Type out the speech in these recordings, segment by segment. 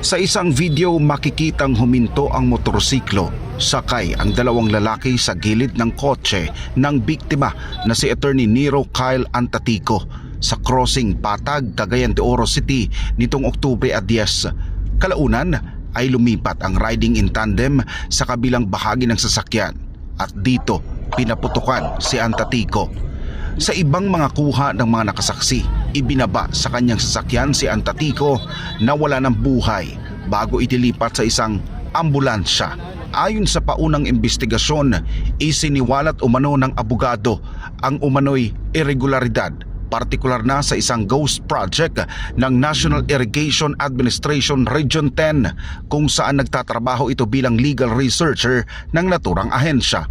Sa isang video makikitang huminto ang motorsiklo sakay ang dalawang lalaki sa gilid ng kotse ng biktima na si Attorney Nero Kyle Antatico sa crossing Patag, Cagayan de Oro City nitong Oktubre 10. Kalaunan ay lumipat ang riding in tandem sa kabilang bahagi ng sasakyan at dito pinaputukan si Antatico. Sa ibang mga kuha ng mga nakasaksi, ibinaba sa kanyang sasakyan si Antatico na wala ng buhay bago itilipat sa isang ambulansya. Ayon sa paunang investigasyon, isiniwalat umano ng abogado ang umano'y irregularidad partikular na sa isang ghost project ng National Irrigation Administration Region 10 kung saan nagtatrabaho ito bilang legal researcher ng naturang ahensya.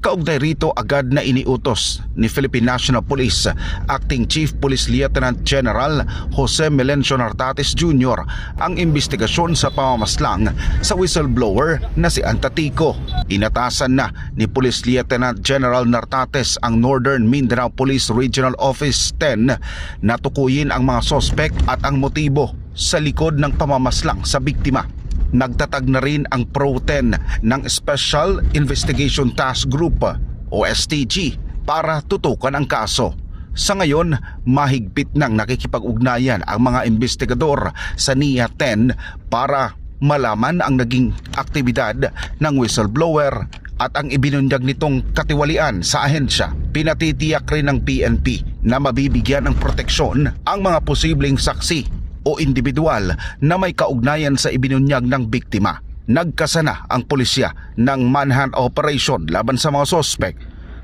Kaugnay rito agad na iniutos ni Philippine National Police Acting Chief Police Lieutenant General Jose Melencio Nartates Jr. ang investigasyon sa pamamaslang sa whistleblower na si Antatico. Inatasan na ni Police Lieutenant General Nartates ang Northern Mindanao Police Regional Office 10 na tukuyin ang mga sospek at ang motibo sa likod ng pamamaslang sa biktima nagtatag na rin ang Pro-10 ng Special Investigation Task Group o STG para tutukan ang kaso. Sa ngayon, mahigpit nang nakikipag-ugnayan ang mga investigador sa NIA 10 para malaman ang naging aktibidad ng whistleblower at ang ibinunyag nitong katiwalian sa ahensya. Pinatitiyak rin ng PNP na mabibigyan ng proteksyon ang mga posibleng saksi o individual na may kaugnayan sa ibinunyag ng biktima. Nagkasana ang pulisya ng manhunt operation laban sa mga sospek.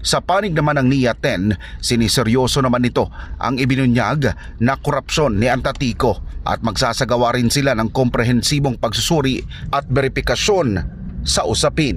Sa panig naman ng NIA 10, siniseryoso naman nito ang ibinunyag na korupsyon ni Antatico at magsasagawa rin sila ng komprehensibong pagsusuri at verifikasyon sa usapin.